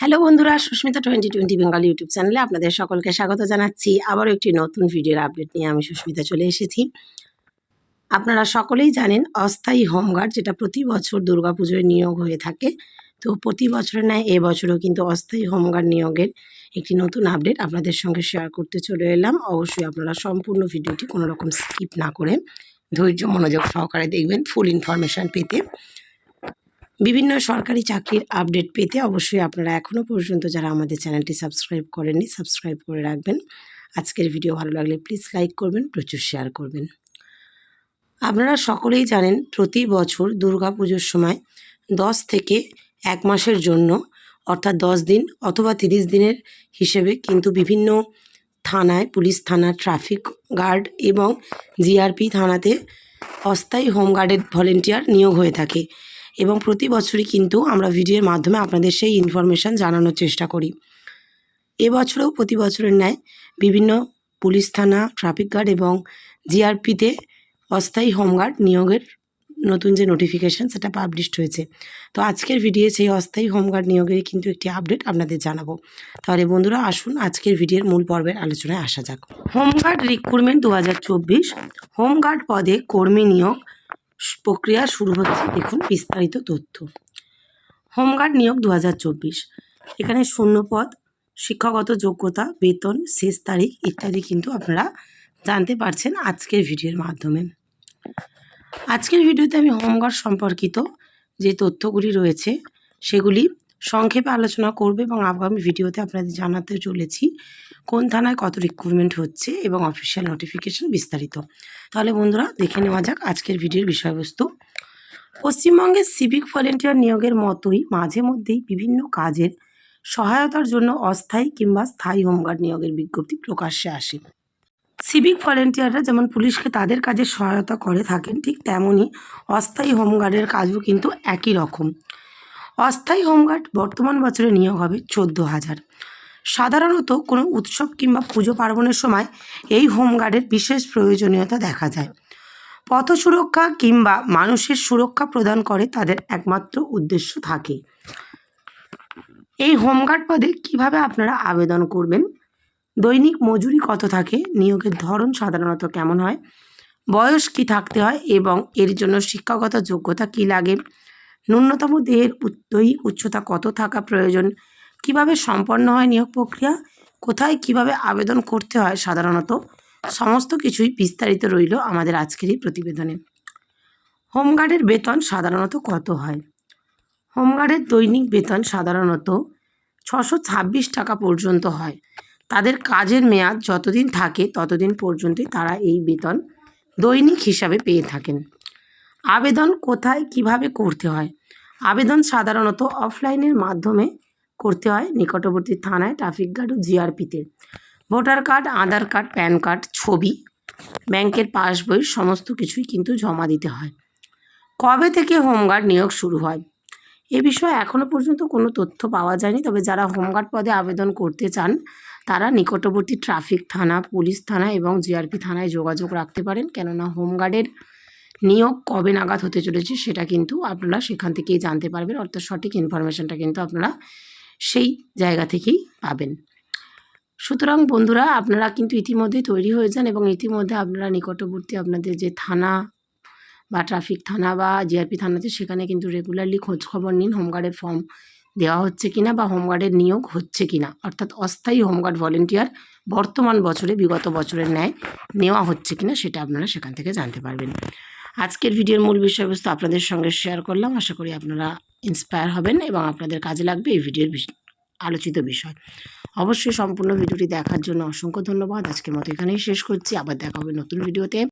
Hello বন্ধুরা, Susmita twenty twenty Bengal YouTube চ্যানেলে আপনাদের সকলকে স্বাগত জানাচ্ছি। আবারও একটি নতুন ভিডিওর আপডেট নিয়ে আমি সুস্মিতা চলে এসেছি। আপনারা সকলেই জানেন, অস্থায়ী হোমগার্ড যেটা প্রতি বছর দুর্গাপুজোয় নিয়োগ হয়ে থাকে, তো প্রতি বছরের ন্যায় এবছরও কিন্তু অস্থায়ী হোমগার্ড নিয়োগের একটি নতুন আপডেট আপনাদের সঙ্গে শেয়ার করতে চলে এলাম। অবশ্যই আপনারা সম্পূর্ণ ভিডিওটি কোনো রকম স্কিপ না করে ধৈর্য, মনোযোগ সহকারে দেখবেন ফুল ইনফরমেশান পেতে। বিভিন্ন সরকারি চাকরির আপডেট পেতে অবশ্যই আপনারা এখনও পর্যন্ত যারা আমাদের চ্যানেলটি সাবস্ক্রাইব করেননি সাবস্ক্রাইব করে রাখবেন। আজকের ভিডিও ভালো লাগলে প্লিজ লাইক করবেন, প্রচুর শেয়ার করবেন। আপনারা সকলেই জানেন প্রতি বছর দুর্গা পুজোর সময় দশ থেকে এক মাসের জন্য, অর্থাৎ দশ দিন অথবা তিরিশ দিনের হিসেবে কিন্তু বিভিন্ন থানায়, পুলিশ থানা ট্রাফিক গার্ড এবং জিআরপি থানাতে অস্থায়ী হোমগার্ডের ভলেন্টিয়ার নিয়োগ হয়ে থাকে। এবং প্রতি বছরই কিন্তু আমরা ভিডিওর মাধ্যমে আপনাদের সেই ইনফরমেশান জানানোর চেষ্টা করি। এবছরেও প্রতি বছরের ন্যায় বিভিন্ন পুলিশ থানা ট্রাফিক গার্ড এবং জিআরপিতে অস্থায়ী হোমগার্ড নিয়োগের নতুন যে নোটিফিকেশান সেটা পাবলিশড হয়েছে। তো আজকের ভিডিও সেই অস্থায়ী হোমগার্ড নিয়োগেরই কিন্তু একটি আপডেট আপনাদের জানাব। তাহলে বন্ধুরা আসুন আজকের ভিডিওর মূল পর্বের আলোচনায় আসা যাক। হোমগার্ড রিক্রুটমেন্ট দু হাজার চব্বিশ হোমগার্ড পদে কর্মী নিয়োগ প্রক্রিয়া শুরু হচ্ছে, দেখুন, বিস্তারিত তথ্য। হোমগার্ড নিয়োগ দু হাজার চব্বিশ। এখানে শূন্যপদ, শিক্ষাগত যোগ্যতা, বেতন, শেষ তারিখ ইত্যাদি কিন্তু আপনারা জানতে পারছেন আজকের ভিডিওর মাধ্যমে। আজকের ভিডিওতে আমি হোমগার্ড সম্পর্কিত যে তথ্যগুলি রয়েছে, সেগুলি সংক্ষেপে আলোচনা করবে এবং আগামী ভিডিওতে আপনাদের জানাতে চলেছি কোন থানায় কত রিক্রুটমেন্ট হচ্ছে এবং অফিসিয়াল নোটিফিকেশন বিস্তারিত। তাহলে বন্ধুরা দেখে নেওয়া যাক আজকের ভিডিওর বিষয়বস্তু। পশ্চিমবঙ্গের সিভিক ভলেন্টিয়ার নিয়োগের মতোই মাঝে মধ্যেই বিভিন্ন কাজের সহায়তার জন্য অস্থায়ী কিংবা স্থায়ী হোমগার্ড নিয়োগের বিজ্ঞপ্তি প্রকাশ্যে আসে। সিভিক ভলেন্টিয়াররা যেমন পুলিশকে তাদের কাজে সহায়তা করে থাকেন, ঠিক তেমনই অস্থায়ী হোমগার্ডের কাজও কিন্তু একই রকম। অস্থায়ী হোমগার্ড বর্তমান বছরে নিয়োগ হবে চোদ্দ হাজার। সাধারণত কোনো উৎসব কিংবা পুজো পার্বণের সময় এই হোমগার্ডের বিশেষ প্রয়োজনীয়তা দেখা যায়। পথ সুরক্ষা কিংবা মানুষের সুরক্ষা প্রদান করে তাদের একমাত্র উদ্দেশ্য থাকে। এই হোমগার্ড পদে কীভাবে আপনারা আবেদন করবেন? দৈনিক মজুরি কত থাকে? নিয়োগের ধরন সাধারণত কেমন হয়? বয়স কি থাকতে হয়? এবং এর জন্য শিক্ষাগত যোগ্যতা কি লাগে? ন্যূনতম দেহের দৈহিক উচ্চতা কত থাকা প্রয়োজন? কীভাবে সম্পন্ন হয় নিয়োগ প্রক্রিয়া? কোথায় কীভাবে আবেদন করতে হয় সাধারণত? সমস্ত কিছুই বিস্তারিত রইল আমাদের আজকের এই প্রতিবেদনে। হোমগার্ডের বেতন সাধারণত কত হয়? হোমগার্ডের দৈনিক বেতন সাধারণত ছশো ছাব্বিশ টাকা পর্যন্ত হয়। তাদের কাজের মেয়াদ যতদিন থাকে ততদিন পর্যন্তই তারা এই বেতন দৈনিক হিসাবে পেয়ে থাকেন। আবেদন কোথায়, কীভাবে করতে হয়? আবেদন সাধারণত অফলাইনের মাধ্যমে করতে হয় নিকটবর্তী থানায় ট্রাফিক গার্ড ও জিআরপিতে voter card, Aadhaar card, PAN card, ছবি, ব্যাংকের পাসবই সমস্ত কিছুই কিন্তু জমা দিতে হয়। কবে থেকে হোমগার্ড নিয়োগ শুরু হয়? এ বিষয়ে এখনও পর্যন্ত কোনো তথ্য পাওয়া যায়নি, তবে যারা হোমগার্ড পদে আবেদন করতে চান, তারা নিকটবর্তী ট্রাফিক থানা, পুলিশ থানা এবং জিআরপি থানায় যোগাযোগ রাখতে পারেন। কেননা হোমগার্ডের নিয়োগ কবে নাগাদ হতে চলেছে সেটা কিন্তু আপনারা সেখান থেকেই জানতে পারবেন। অর্থাৎ সঠিক ইনফরমেশনটা কিন্তু আপনারা সেই জায়গা থেকেই পাবেন। সুতরাং বন্ধুরা, আপনারা কিন্তু ইতিমধ্যেই তৈরি হয়ে যান এবং ইতিমধ্যে আপনারা নিকটবর্তী আপনাদের যে থানা বা ট্রাফিক থানা বা জিআরপি থানাতে সেখানে কিন্তু রেগুলারলি খোঁজ খবর নিন হোমগার্ডের ফর্ম দেওয়া হচ্ছে কিনা বা হোমগার্ডের নিয়োগ হচ্ছে কিনা। অর্থাৎ অস্থায়ী হোমগার্ড ভলেন্টিয়ার বর্তমান বছরে, বিগত বছরের ন্যায় নেওয়া হচ্ছে কিনা সেটা আপনারা সেখান থেকে জানতে পারবেন। আজকের ভিডিওর মূল বিষয়বস্তু আপনাদের সঙ্গে শেয়ার করলাম। আশা করি আপনারা ইন্সপায়ার হবেন এবং আপনাদের কাজে লাগবে এই ভিডিওর আলোচিত বিষয়। অবশ্যই সম্পূর্ণ ভিডিওটি দেখার জন্য অসংখ্য ধন্যবাদ। আজকের মতো এখানেই শেষ করছি। আবার দেখা হবে নতুন ভিডিওতে।